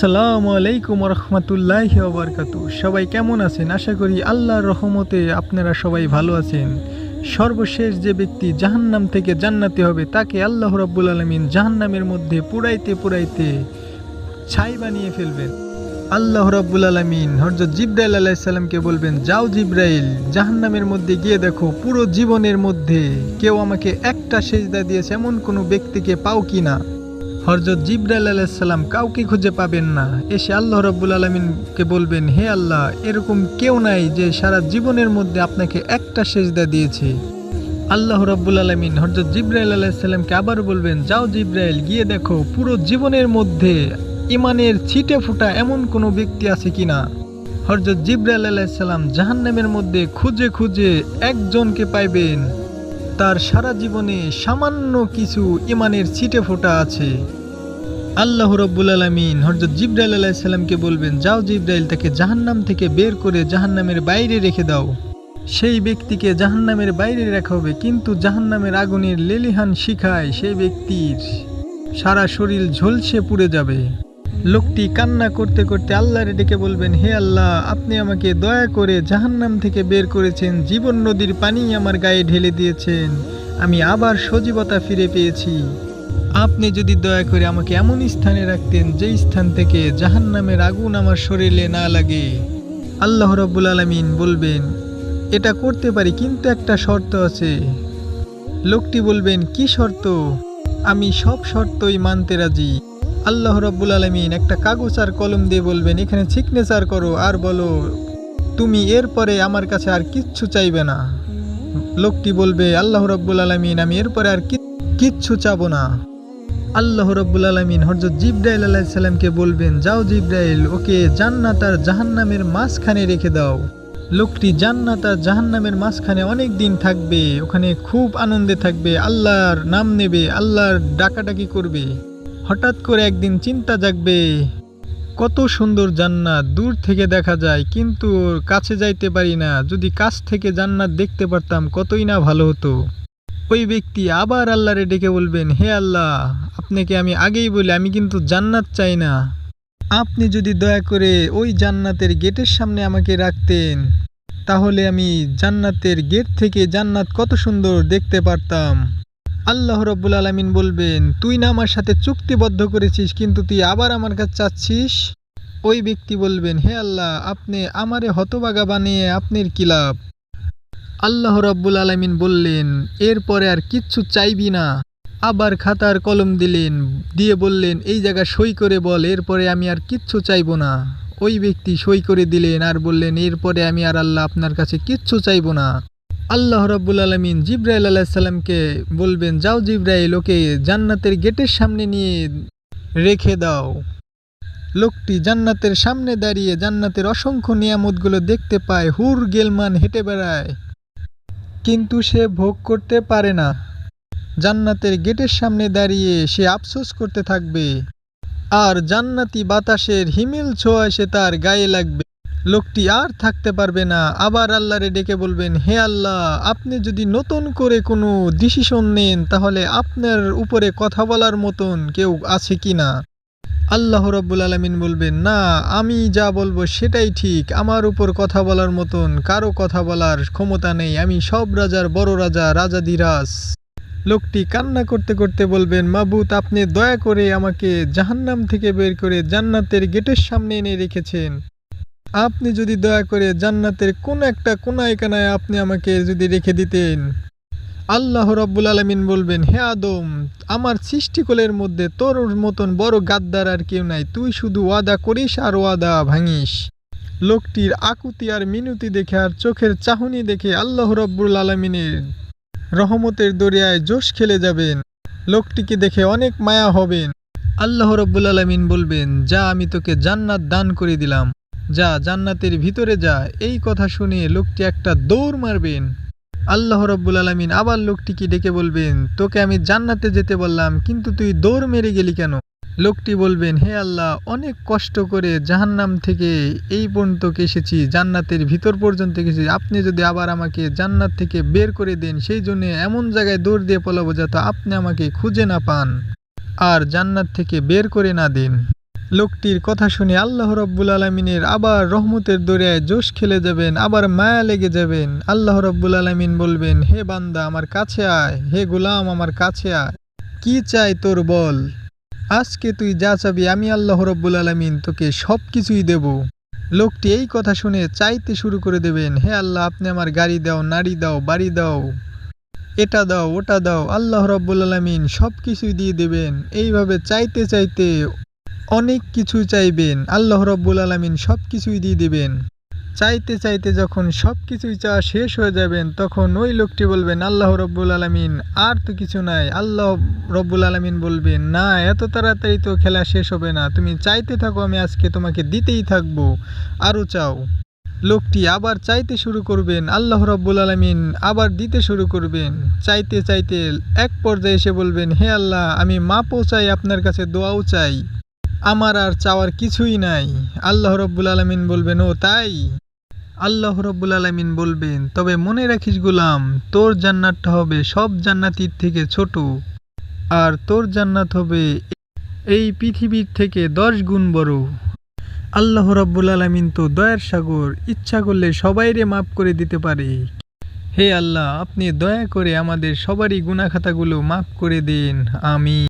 আসসালামু আলাইকুম রহমতুল্লাহ বারকাতু সবাই কেমন আছেন? আশা করি আল্লাহর রহমতে আপনারা সবাই ভালো আছেন। সর্বশেষ যে ব্যক্তি জাহান্নাম থেকে জান্নাতে হবে, তাকে আল্লাহ রব্বুল আলমিন জাহান্নামের মধ্যে পুরাইতে পুরাইতে ছাই বানিয়ে ফেলবেন। আল্লাহ রব্বুল আলমিন হরজত জিব্রাইল আলাইসাল্লামকে বলবেন, যাও জিব্রাইল, জাহান্নামের মধ্যে গিয়ে দেখো, পুরো জীবনের মধ্যে কেউ আমাকে একটা সেজদা দিয়েছে, এমন কোনো ব্যক্তিকে পাও কি না? হরজত জিব্রাইল আলাইসাল্লাম কাউকে খুঁজে পাবেন না। এসে আল্লাহ রব্বুল আলমিনকে বলবেন, হে আল্লাহ, এরকম কেউ নাই যে সারা জীবনের মধ্যে আপনাকে একটা সেজদা দিয়েছে। আল্লাহ রব্বুল আলমিন হরজত জিব্রাইল আলাইসাল্লামকে আবার বলবেন, যাও জিব্রাইল, গিয়ে দেখো পুরো জীবনের মধ্যে ইমানের ছিটে ফুটা এমন কোনো ব্যক্তি আছে কি না হরজত জিব্রাইল আলাইসাল্লাম জাহান্নামের মধ্যে খুঁজে খুঁজে একজনকে পাইবেন। তার সারা জীবনে সামান্য কিছু ইমানের ছিটে ফোটা আছে। আল্লাহ রব্বুল আলমিন হরজত জিব্রাইল আলাইসাল্লামকে বলবেন, যাও জিব্রাইল তাকে জাহান্নাম থেকে বের করে জাহান্নামের বাইরে রেখে দাও। সেই ব্যক্তিকে জাহান্নামের বাইরে রাখা হবে, কিন্তু জাহান্নামের আগুনের লেলিহান শিখায় সেই ব্যক্তির সারা শরীর ঝলসে পুড়ে যাবে। লোকটি কান্না করতে করতে আল্লাহরে ডেকে বলবেন, হে আল্লাহ, আপনি আমাকে দয়া করে জাহান্নাম থেকে বের করেছেন, জীবন নদীর পানি আমার গায়ে ঢেলে দিয়েছেন। আমি আবার সজীবতা ফিরে পেয়েছি। আপনি যদি দয়া করে আমাকে এমন স্থানে রাখতেন যেই স্থান থেকে জাহান্নামের আগুন আমার শরীরে না লাগে। আল্লাহ রব্বুল আলমিন বলবেন, এটা করতে পারি, কিন্তু একটা শর্ত আছে। লোকটি বলবেন, কি শর্ত? আমি সব শর্তই মানতে রাজি। আল্লাহ রব্বুল আলমিন একটা কাগজ আর কলম দিয়ে বলবেন, এখানে সিগনেচার করো আর বলো, তুমি এরপরে আমার কাছে আর কিচ্ছু চাইবে না। লোকটি বলবে, আল্লাহ রব্বুল আলমিন, আমি এরপরে আর কিচ্ছু চাবো না। আল্লাহ রব্বুল আলমিন হরজত জিব্রাইল আলাইসাল্লামকে বলবেন, যাও জিব্রাইল, ওকে জান্নাত আর জাহান্নামের মাঝখানে রেখে দাও। লোকটি জান্নাত আর জাহান্নামের মাঝখানে অনেক দিন থাকবে, ওখানে খুব আনন্দে থাকবে, আল্লাহর নাম নেবে, আল্লাহর ডাকাডাকি করবে। হঠাৎ করে একদিন চিন্তা জাগবে, কত সুন্দর জান্নাত, দূর থেকে দেখা যায়, কিন্তু কাছে যাইতে পারি না। যদি কাছ থেকে জান্নাত দেখতে পারতাম, কতই না ভালো হতো। ওই ব্যক্তি আবার আল্লাহরে ডেকে বলবেন, হে আল্লাহ, আপনাকে আমি আগেই বলি, আমি কিন্তু জান্নাত চাই না। আপনি যদি দয়া করে ওই জান্নাতের গেটের সামনে আমাকে রাখতেন, তাহলে আমি জান্নাতের গেট থেকে জান্নাত কত সুন্দর দেখতে পারতাম। আল্লাহ রব্বুল আলমিন বলবেন, তুই না আমার সাথে চুক্তিবদ্ধ করেছিস, কিন্তু তুই আবার আমার কাছে চাচ্ছিস? ওই ব্যক্তি বলবেন, হে আল্লাহ, আপনি আমারে হতবাগা বানিয়ে আপনার কি লাভ? আল্লাহ রব্বুল আলমিন বললেন, এরপরে আর কিচ্ছু চাইবি না। আবার খাতার কলম দিলেন, দিয়ে বললেন, এই জায়গা সই করে বল, এরপরে আমি আর কিচ্ছু চাইব না। ওই ব্যক্তি সই করে দিলেন আর বললেন, এরপরে আমি আর আল্লাহ আপনার কাছে কিচ্ছু চাইব না। আল্লাহ রব্বুল আলমিন জিব্রাইল আলাহিসাল্লামকে বলবেন, যাও জিব্রাইল, ওকে জান্নাতের গেটের সামনে নিয়ে রেখে দাও। লোকটি জান্নাতের সামনে দাঁড়িয়ে জান্নাতের অসংখ্য নিয়ামতগুলো দেখতে পায়। হুর গেলমান হেঁটে বেড়ায়। কিন্তু সে ভোগ করতে পারে না। জান্নাতের গেটের সামনে দাঁড়িয়ে সে আফসোস করতে থাকবে। আর জান্নাতি বাতাসের হিমেল ছোঁয়া সে তার গায়ে লাগবে। লোকটি আর থাকতে পারবে না। আবার আল্লাহরে ডেকে বলবেন, হে আল্লাহ, আপনি যদি নতুন করে কোনো ডিসিশন নেন, তাহলে আপনার উপরে কথা বলার মতন কেউ আছে কি না? আল্লাহ রব্বুল আলমিন বলবেন, না, আমি যা বলব সেটাই ঠিক। আমার উপর কথা বলার মতন কারও কথা বলার ক্ষমতা নেই। আমি সব রাজার বড় রাজা রাজাধিরাজ লোকটি কান্না করতে করতে বলবেন, মাবুত, আপনি দয়া করে আমাকে জাহান্নাম থেকে বের করে জান্নাতের গেটের সামনে এনে রেখেছেন। আপনি যদি দয়া করে জান্নাতের কোন একটা কোনায় কানায় আপনি আমাকে যদি রেখে দিতেন। আল্লাহ রব্বুল আলমিন বলবেন, হে আদম, আমার সৃষ্টিকলের মধ্যে তোর মতন বড় গাদ্দার আর কেউ নাই। তুই শুধু ওয়াদা করিস আর ওয়াদা ভাঙিস। লোকটির আকুতি আর মিনতি দেখে আর চোখের চাহনি দেখে আল্লাহ রব্বুল আলমিনের রহমতের দরিয়ায় জোশ খেলে যাবেন। লোকটিকে দেখে অনেক মায়া হবেন। আল্লাহ রব্বুল আলমিন বলবেন, যা আমি তোকে জান্নাত দান করে দিলাম। যা জান্নাতের ভিতরে যা। এই কথা শুনে লোকটি একটা দৌড় মারবেন। আল্লাহ রব্বুল আলমিন আবার লোকটিকে ডেকে বলবেন, তোকে আমি জান্নাতে যেতে বললাম, কিন্তু তুই দৌড় মেরে গেলি কেন? লোকটি বলবেন, হে আল্লাহ, অনেক কষ্ট করে জাহান্নাম থেকে এই পর্যন্ত এসেছি, জান্নাতের ভিতর পর্যন্ত এসেছি। আপনি যদি আবার আমাকে জান্নাত থেকে বের করে দেন, সেই জন্য এমন জায়গায় দৌড় দিয়ে পলাবো যাতে আপনি আমাকে খুঁজে না পান। আর জান্নাত থেকে বের করে না দেন। লোকটির কথা শুনে আল্লাহ রব্বুল আলমিনের আবার রহমতের দরিয়ায় জোশ খেলে যাবেন, আবার মায়া লেগে যাবেন। আল্লাহ রব্বুল আলমিন বলবেন, হে বান্দা, আমার কাছে আয়। হে গোলাম, আমার কাছে আয়। কি চাই তোর বল? আজকে তুই যা চাবি, আমি আল্লাহ রব্বুল আলমিন তোকে সব কিছুই দেব। লোকটি এই কথা শুনে চাইতে শুরু করে দেবেন, হে আল্লাহ, আপনি আমার গাড়ি দাও, নাড়ি দাও, বাড়ি দাও। এটা দাও, ওটা দাও। আল্লাহ রব্বুল আলমিন সব কিছুই দিয়ে দেবেন। এইভাবে চাইতে চাইতে অনেক কিছু চাইবেন, আল্লাহ রব্বুল আলমিন সব কিছুই দিয়ে দেবেন। চাইতে চাইতে যখন সব কিছুই চাওয়া শেষ হয়ে যাবেন, তখন ওই লোকটি বলবেন, আল্লাহ রব্বুল আলমিন, আর তো কিছু নাই। আল্লাহ রব্বুল আলমিন বলবেন, না, এত তাড়াতাড়ি তো খেলা শেষ হবে না। তুমি চাইতে থাকো, আমি আজকে তোমাকে দিতেই থাকব। আরও চাও। লোকটি আবার চাইতে শুরু করবেন, আল্লাহ রব্বুল আলমিন আবার দিতে শুরু করবেন। চাইতে চাইতে এক পর্যায়ে এসে বলবেন, হে আল্লাহ, আমি মাপও চাই, আপনার কাছে দোয়াও চাই। আমার আর চাওয়ার কিছুই নাই। আল্লাহ রব্বুল আলমিন বলবেন, ও তাই? আল্লাহ রব্বুল আলমিন বলবেন, তবে মনে রাখিস গুলাম, তোর জান্নাতটা হবে সব জান্নাতির থেকে ছোট, আর তোর জান্নাত হবে এই পৃথিবীর থেকে দশ গুণ বড়। আল্লাহ রব্বুল আলমিন তো দয়ার সাগর, ইচ্ছা করলে সবাইরে মাফ করে দিতে পারে। হে আল্লাহ, আপনি দয়া করে আমাদের সবারই গুণাখাতাগুলো মাফ করে দিন। আমি